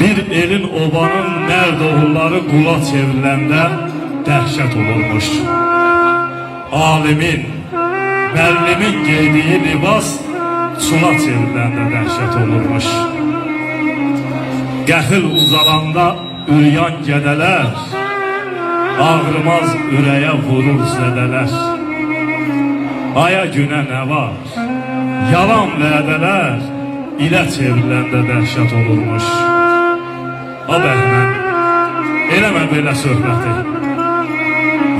Bir elin obanın mərd oğulları qula çevriləndə dəhşət olurmuş. Alimin, müəllimin giydiyi libas çula çevriləndə dəhşət olurmuş. Qəfil uzalanda üryan gədələr, ağrımaz ürəyə vurur zədələr. Aya günə nə var? Yalan vədələr ilə çevriləndə dəhşət olurmuş. A bəhmən, eləmə belə söhbəti.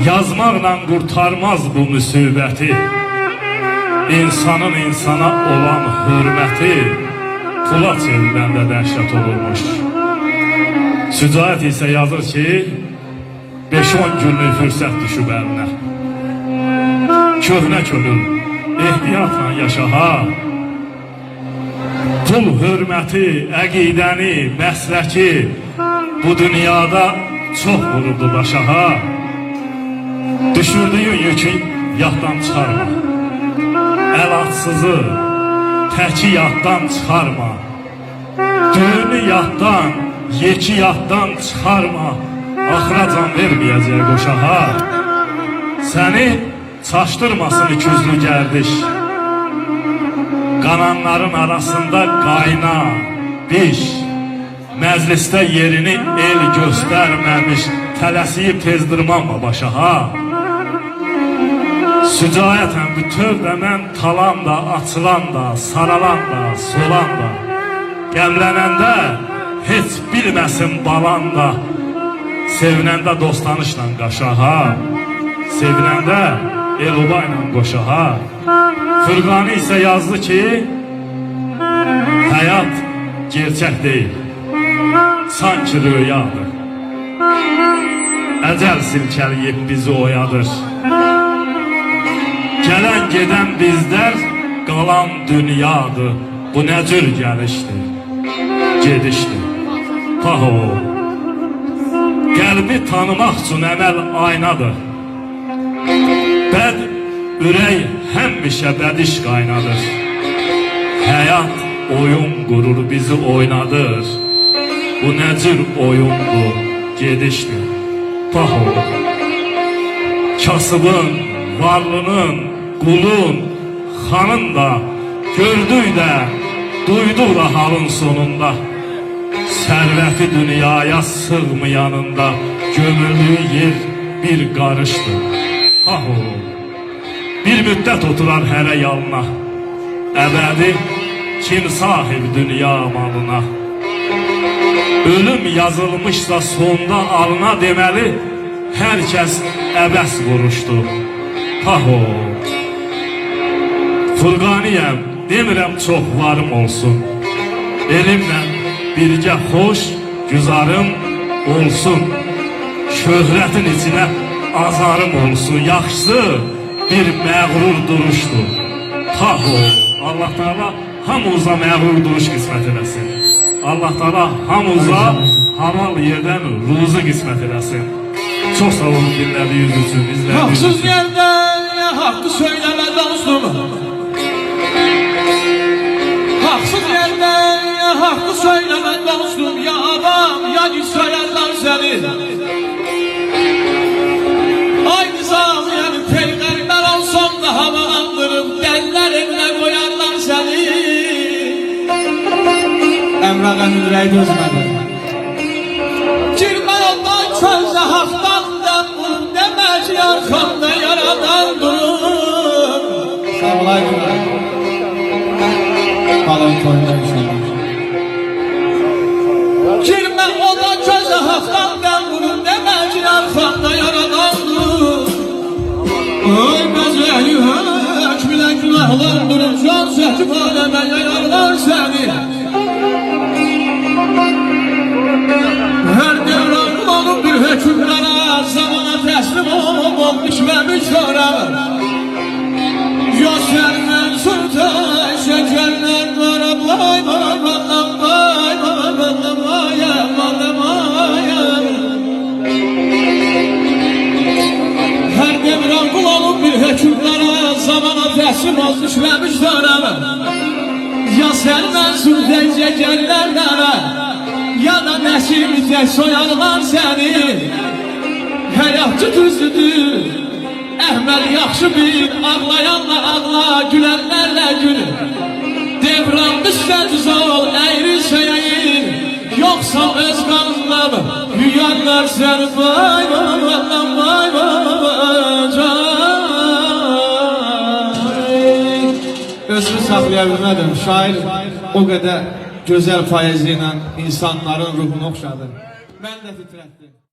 Yazmaqla qurtarmaz bu müsibəti. İnsanın insana olan hörməti pula çevriləndə dəhşət olurmuş. Sücaət isə yazır ki, 5-10 günlük fürsət düşüb əlinə. Köhnə könül, ehtiyatla yaşa ha. Pul hörməti, əqidəni, məsləki bu dünyada çox vururdu başa ha. Düşürdüyün yükü yaddan çıxarma. Əl atsızı, təki yaddan çıxarma. Düğünü yaddan, yeki yaddan çıxarma. Axıra can verməyəcək qoşaha. Səni çaşdırmasın iküzlü gərdiş. Qananların arasında qayna, biş. Məclisdə yerini el göstərməmiş, tələsiyib tezdirmanma başa ha. Sücayətən bütövdə mən talan da, açılan da, saralan da, solan da. Qəmlənəndə heç bilməsin balan da, sevinəndə dostanışla qaşa ha. Sevinəndə Eluba ile koşa ha. Fırqanı ise yazdı ki, hayat gerçek değil, sanki rüyadır. Ecel silkeleyip bizi oyadır. Gelen geden bizler, qalan dünyadır. Bu ne tür gelişdir, gedişdir. Taho. Qəlbi tanımaq üçün əməl aynadır. Bəd ürək həmişə bədiş qaynadır. Həyat oyun qurur bizi oynadır. Bu nə cür oyundur, gedişdir. Paho, kasıbın, varlının, qulun, xanın da gördük də, duyduq da halın sonunda. Sərvəti dünyaya sığmayanında gömüldüyü yer bir qarışdır. Aho, bir müddət oturar hərə yalına, əbədi kim sahib dünya malına. Ölüm yazılmışsa sonda alına deməli, hər kəs əbəs vuruşdu. Paho, Furqaniyəm, demirəm çox varım olsun. Elimlə birgə xoş güzarım olsun. Şöhrətin içinə azarım olsun. Yaxşısı bir məğrur duruşdur. Paho, Allah Teala hamımıza məğrur duruş qismət eləsin. Allah Teala hamımıza halal yerdən ruzu qismət eləsin. Çok sağ olun dinlediğiniz için, izlediğiniz Haksız için. yerde hakkı söyleme dostum. Haksız yerde hakkı söyleme dostum. Ya abam ya git söylerler seni. Qurağanı ürəydə özmədir. Girmə ondan közdə haqdan da qur demək arxanda yaradan durur. Sağlay quraq. Balon koyundan işləmək. Girmə ondan közdə haqdan da Bilirəm qulanım bir hökümlərə Zamana təhsil olmuş və vicdanəmə Ya sən mənsur dəncə gəllərlərə Ya da nəsil tək soyanlar səni Həyatı düzdüdür Əhməl yaxşı bil Ağlayanla ağla, gülərlərlə gül. Devran düşsə düz ol, əyri söyəyin Yoxsa öz qanınla Yüyanlar səni Vay vay vay vay vay. Özünü saxlaya bilmədim. Şair o qədər gözəl ilə insanların ruhunu oxşadı. Mən də titrətdim.